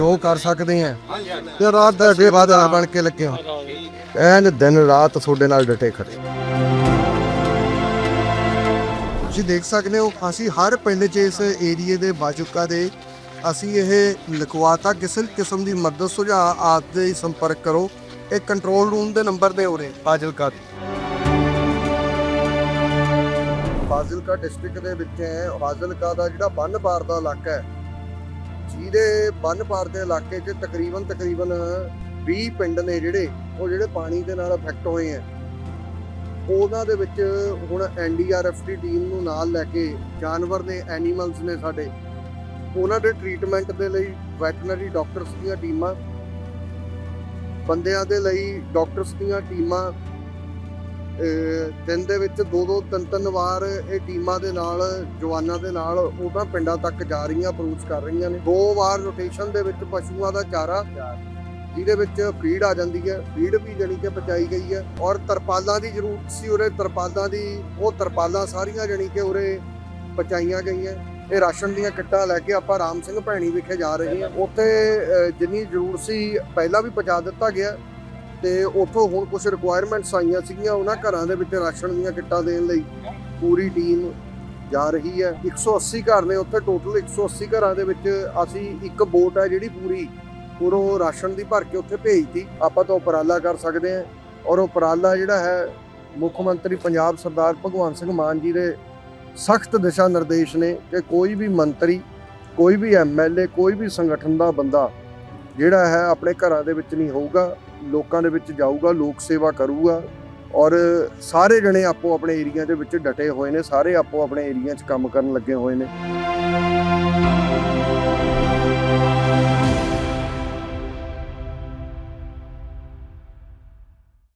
ਜੋ ਕਰ ਸਕਦੇ ਆ। ਤੇ ਰਾਤ ਦਾ ਅੱਗੇ ਬਣ ਕੇ ਲੱਗੇ ਹਾਂ। ਐਨ ਦਿਨ ਰਾਤ ਤੁਹਾਡੇ ਨਾਲ ਡਟੇ ਖੜੇ। ਤੁਸੀਂ ਦੇਖ ਸਕਦੇ ਹੋ, ਅਸੀਂ ਹਰ ਪਿੰਡ 'ਚ ਇਸ ਏਰੀਏ ਦੇ ਬਾਜੂਕਾ ਦੇ ਅਸੀਂ ਇਹ ਲਿਖਵਾਤਾ, ਕਿਸੇ ਕਿਸਮ ਦੀ ਮਦਦ ਸੁਝਾਅ ਆਪ ਦੇ ਸੰਪਰਕ ਕਰੋ। ਇਹ ਕੰਟਰੋਲ ਰੂਮ ਦੇ ਨੰਬਰ ਨੇ ਉਰੇ, ਫਾਜ਼ਿਲਕਾ ਦੇ। ਫਾਜ਼ਿਲਕਾ ਡਿਸਟ੍ਰਿਕਟ ਦੇ ਵਿੱਚ ਹੈ, ਫਾਜ਼ਿਲਕਾ ਦਾ ਜਿਹੜਾ ਬੰਨ ਪਾਰ ਦਾ ਇਲਾਕਾ ਹੈ ਜਿਹਦੇ ਬੰਨ ਪਾਰ ਦੇ ਇਲਾਕੇ 'ਚ ਤਕਰੀਬਨ ਤਕਰੀਬਨ 20 ਪਿੰਡ ਨੇ ਜਿਹੜੇ, ਉਹ ਜਿਹੜੇ ਪਾਣੀ ਦੇ ਨਾਲ ਅਫੈਕਟ ਹੋਏ ਆ ਉਹਨਾਂ ਦੇ ਵਿੱਚ ਹੁਣ ਐਨਡੀਆਰਐਫ ਦੀ ਟੀਮ ਨੂੰ ਨਾਲ ਲੈ ਕੇ ਜਾਨਵਰ ਨੇ ਐਨੀਮਲਸ ਨੇ ਸਾਡੇ, ਉਹਨਾਂ ਦੇ ਟ੍ਰੀਟਮੈਂਟ ਦੇ ਲਈ ਵੈਟਰਨਰੀ ਡਾਕਟਰਸ ਦੀਆਂ ਟੀਮਾਂ ਬੰਦਿਆਂ ਦੇ ਲਈ ਡਾਕਟਰਸ ਦੀਆਂ ਟੀਮਾਂ ਦਿਨ ਦੇ ਵਿੱਚ ਦੋ ਦੋ, ਤਿੰਨ ਤਿੰਨ ਵਾਰ ਇਹ ਟੀਮਾਂ ਦੇ ਨਾਲ, ਜਵਾਨਾਂ ਦੇ ਨਾਲ ਉਹਨਾਂ ਪਿੰਡਾਂ ਤੱਕ ਜਾ ਰਹੀਆਂ ਅਪਰੋਚ ਕਰ ਰਹੀਆਂ ਨੇ। ਦੋ ਵਾਰ ਰੋਟੇਸ਼ਨ ਦੇ ਵਿੱਚ ਪਸ਼ੂਆਂ ਦਾ ਚਾਰਾ, ਜਿਹਦੇ ਵਿੱਚ ਫੀਡ ਆ ਜਾਂਦੀ ਹੈ। ਫੀਡ ਵੀ ਜਾਣੀ ਕਿ ਪਹੁੰਚਾਈ ਗਈ ਹੈ। ਔਰ ਤਰਪਾਲਾਂ ਦੀ ਜ਼ਰੂਰਤ ਸੀ ਉਰੇ, ਤਰਪਾਲਾਂ ਦੀ, ਉਹ ਤਰਪਾਲਾਂ ਸਾਰੀਆਂ ਜਾਣੀ ਕਿ ਉਰੇ ਪਹੁੰਚਾਈਆਂ ਗਈਆਂ। ਇਹ ਰਾਸ਼ਨ ਦੀਆਂ ਕਿੱਟਾਂ ਲੈ ਕੇ ਆਪਾਂ ਰਾਮ ਸਿੰਘ ਭੈਣੀ ਵਿਖੇ ਜਾ ਰਹੇ ਹਾਂ। ਉੱਥੇ ਜਿੰਨੀ ਜ਼ਰੂਰਤ ਸੀ, ਪਹਿਲਾਂ ਵੀ ਪਹੁੰਚਾ ਦਿੱਤਾ ਗਿਆ। ਤੇ ਉੱਥੋਂ ਹੁਣ ਕੁਝ ਰਿਕੁਆਇਰਮੈਂਟਸ ਆਈਆਂ ਸੀਗੀਆਂ ਉਹਨਾਂ ਘਰਾਂ ਦੇ ਵਿੱਚ ਰਾਸ਼ਨ ਦੀਆਂ ਕਿੱਟਾਂ ਦੇਣ ਲਈ। ਪੂਰੀ ਟੀਮ ਜਾ ਰਹੀ ਹੈ। 180 ਘਰ ਨੇ ਉੱਥੇ ਟੋਟਲ 180 ਘਰਾਂ ਦੇ ਵਿੱਚ ਅਸੀਂ ਇੱਕ ਬੋਟ ਹੈ ਜਿਹੜੀ ਪੂਰੀ ਪੂਰੋ ਰਾਸ਼ਨ ਦੀ ਭਰ ਕੇ ਉੱਥੇ ਭੇਜਤੀ। ਆਪਾਂ ਤਾਂ ਉਪਰਾਲਾ ਕਰ ਸਕਦੇ ਹਾਂ ਔਰ ਉਪਰਾਲਾ ਜਿਹੜਾ ਹੈ ਮੁੱਖ ਮੰਤਰੀ ਪੰਜਾਬ ਸਰਦਾਰ ਭਗਵੰਤ ਸਿੰਘ ਮਾਨ ਜੀ ਦੇ ਸਖਤ ਦਿਸ਼ਾ ਨਿਰਦੇਸ਼ ਨੇ ਕਿ ਕੋਈ ਵੀ ਮੰਤਰੀ, ਕੋਈ ਵੀ ਐਮਐਲਏ ਕੋਈ ਵੀ ਸੰਗਠਨ ਦਾ ਬੰਦਾ ਜਿਹੜਾ ਹੈ ਆਪਣੇ ਘਰਾਂ ਦੇ ਵਿੱਚ ਨਹੀਂ ਹੋਊਗਾ। ਲੋਕਾਂ ਦੇ ਵਿੱਚ ਜਾਊਗਾ, ਲੋਕ ਸੇਵਾ ਕਰੂਗਾ ਔਰ ਸਾਰੇ ਜਣੇ ਆਪੋ ਆਪਣੇ ਏਰੀਆ ਦੇ ਵਿੱਚ ਡਟੇ ਹੋਏ ਨੇ, ਸਾਰੇ ਆਪੋ ਆਪਣੇ ਏਰੀਆ 'ਚ ਕੰਮ ਕਰਨ ਲੱਗੇ ਹੋਏ ਨੇ।